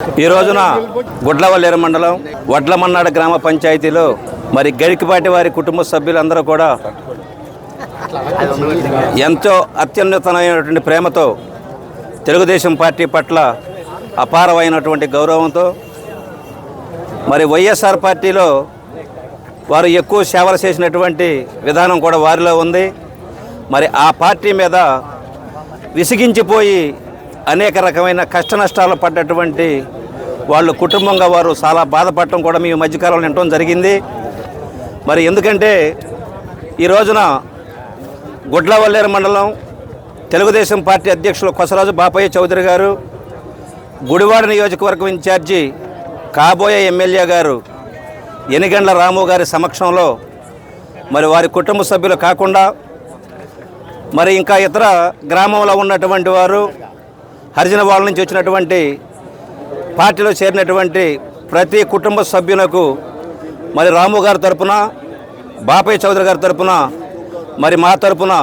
ఈ రోజున గుడ్లవల్లేరు మండలం వడ్లమన్నాడు గ్రామ పంచాయతీలో మరి గడికిపాటి వారి కుటుంబ సభ్యులందరూ కూడా ఎంతో అత్యున్నతమైనటువంటి ప్రేమతో తెలుగుదేశం పార్టీ పట్ల అపారమైనటువంటి గౌరవంతో మరి వైఎస్ఆర్ పార్టీలో వారు ఎక్కువ సేవలు చేసినటువంటి విధానం కూడా వారిలో ఉంది. మరి ఆ పార్టీ మీద విసిగించిపోయి అనేక రకమైన కష్ట నష్టాలు పడ్డటువంటి వాళ్ళు కుటుంబంగా వారు చాలా బాధపడటం కూడా మీ మధ్యకాలంలో వినటం జరిగింది. మరి ఎందుకంటే ఈ రోజున గుడ్లవల్లేరు మండలం తెలుగుదేశం పార్టీ అధ్యక్షులు కొసరాజు బాపయ్య చౌదరి గారు గుడివాడ నియోజకవర్గం ఇన్ఛార్జి కాబోయే ఎమ్మెల్యే గారు ఎనిగండ్ల రాము గారి సమక్షంలో మరి వారి కుటుంబ సభ్యులు కాకుండా మరి ఇంకా ఇతర గ్రామంలో ఉన్నటువంటి వారు హరిజన వాళ్ళ నుంచి వచ్చినటువంటి పార్టీలో చేరినటువంటి ప్రతి కుటుంబ సభ్యులకు మరి రాము గారి తరపున బాపయ్య చౌదరి గారి తరపున మరి మా తరపున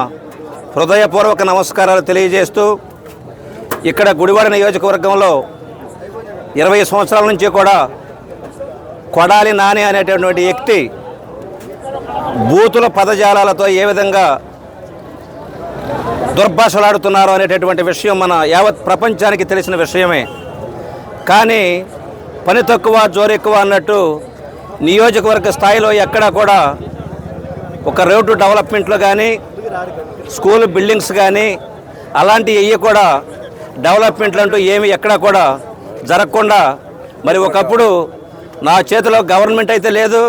హృదయపూర్వక నమస్కారాలు తెలియజేస్తూ ఇక్కడ గుడివాడ నియోజకవర్గంలో ఇరవై సంవత్సరాల నుంచి కూడా కొడాలి నాని అనేటటువంటి వ్యక్తి బూతుల పదజాలాలతో ఏ విధంగా దుర్భాషలాడుతున్నారు అనేటటువంటి విషయం మన యావత్ ప్రపంచానికి తెలిసిన విషయమే. కానీ పని తక్కువ జోరెక్కువ అన్నట్టు నియోజకవర్గ స్థాయిలో ఎక్కడా కూడా ఒక రోడ్డు డెవలప్మెంట్లో కానీ స్కూల్ బిల్డింగ్స్ కానీ అలాంటివి ఇవి కూడా డెవలప్మెంట్లు అంటూ ఏమి ఎక్కడా కూడా జరగకుండా మరి ఒకప్పుడు నా చేతిలో గవర్నమెంట్ అయితే లేదు.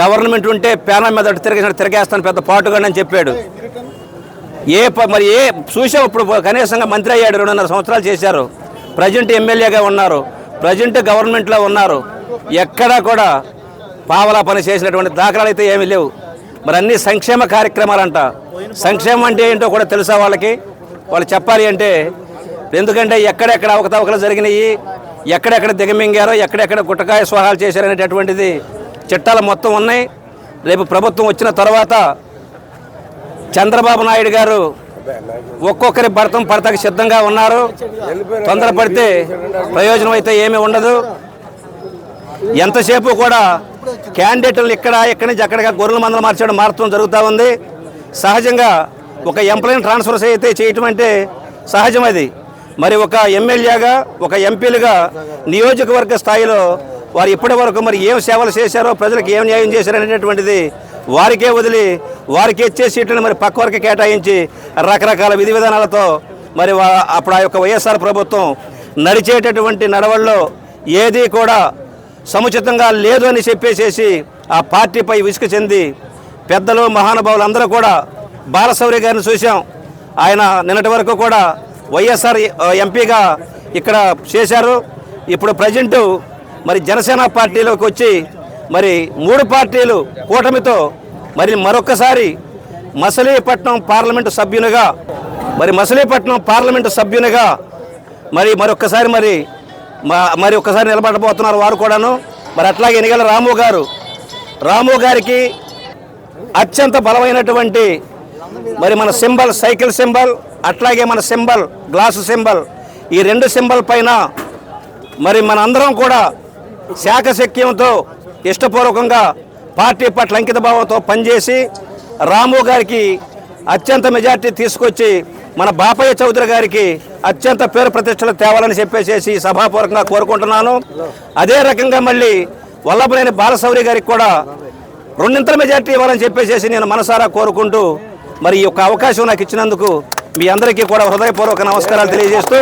గవర్నమెంట్ ఉంటే పేనం మీద తిరిగి తిరిగేస్తాను పెద్ద పాటుగానని చెప్పాడు. ఏ ప- మరి ఏ చూసాం ఇప్పుడు కనీసంగా మంత్రి అయ్యాడు రెండున్నర సంవత్సరాలు చేశారు. ప్రజెంట్ ఎమ్మెల్యేగా ఉన్నారు. ప్రజెంట్ గవర్నమెంట్లో ఉన్నారు. ఎక్కడా కూడా పావలా పని చేసినటువంటి దాఖలాలు అయితే ఏమీ లేవు. మరి అన్ని సంక్షేమ కార్యక్రమాలంట. సంక్షేమం అంటే ఏంటో కూడా తెలుసా వాళ్ళకి? వాళ్ళు చెప్పాలి అంటే ఎందుకంటే ఎక్కడెక్కడ అవకతవకలు జరిగినాయి ఎక్కడెక్కడ దిగమింగారో ఎక్కడెక్కడ గుట్టకాయ స్వాహాలు చేశారనేటటువంటిది చట్టాలు మొత్తం ఉన్నాయి. రేపు ప్రభుత్వం వచ్చిన తర్వాత చంద్రబాబు నాయుడు గారు ఒక్కొక్కరి భర్తం పడతకు సిద్ధంగా ఉన్నారు. తొందరపడితే ప్రయోజనం అయితే ఏమీ ఉండదు. ఎంతసేపు కూడా క్యాండిడేట్లు ఇక్కడ ఇక్కడి నుంచి అక్కడిగా గొర్రెల మందలు మార్చడం మారటం జరుగుతూ ఉంది. సహజంగా ఒక ఎంప్లాయీని ట్రాన్స్ఫర్స్ అయితే చేయటం అంటే సహజం అది. మరి ఒక ఎమ్మెల్యేగా ఒక ఎంపీలుగా నియోజకవర్గ స్థాయిలో వారు ఇప్పటి వరకు మరి ఏం సేవలు చేశారో ప్రజలకు ఏం న్యాయం చేశారో అనేటటువంటిది వారికే వదిలి వారికి ఇచ్చే సీట్లను మరి పక్క వరకు కేటాయించి రకరకాల విధి విధానాలతో మరి అప్పుడు ఆ యొక్క వైఎస్ఆర్ ప్రభుత్వం నడిచేటటువంటి నడవల్లో ఏది కూడా సముచితంగా లేదు అని చెప్పేసేసి ఆ పార్టీపై విసుగు చెంది పెద్దలు మహానుభావులు అందరూ కూడా బాలశౌరి గారిని చూసాం ఆయన నిన్నటి వరకు కూడా వైఎస్ఆర్ ఎంపీగా ఇక్కడ చేశారు. ఇప్పుడు ప్రజెంటు మరి జనసేన పార్టీలోకి వచ్చి మరి మూడు పార్టీలు కూటమితో మరి మరొకసారి మసలీపట్నం పార్లమెంటు సభ్యునిగా మరి మసలీపట్నం పార్లమెంటు సభ్యునిగా మరి మరొకసారి మరి మా- మరి ఒక్కసారి నిలబడబోతున్నారు వారు కూడాను. మరి అట్లాగే ఎన్నికల రాము గారు రాము గారికి అత్యంత బలమైనటువంటి మరి మన సింబల్ సైకిల్ సింబల్ అట్లాగే మన సింబల్ గ్లాసు సింబల్ ఈ రెండు సింబల్ పైన మరి మన అందరం కూడా శాఖశక్యంతో ఇష్టపూర్వకంగా పార్టీ పట్ల అంకిత భావంతో పనిచేసి రాము గారికి అత్యంత మెజార్టీ తీసుకొచ్చి మన బాపయ్య చౌదరి గారికి అత్యంత పేరు ప్రతిష్టలు తేవాలని చెప్పేసి సభాపూర్వకంగా కోరుకుంటున్నాను. అదే రకంగా మళ్ళీ వల్లభనేని బాలశౌరి గారికి కూడా రెండింతల మెజార్టీ ఇవ్వాలని చెప్పేసి నేను మనసారా కోరుకుంటూ మరి ఈ యొక్క అవకాశం నాకు ఇచ్చినందుకు మీ అందరికీ కూడా హృదయపూర్వక నమస్కారాలు తెలియజేస్తూ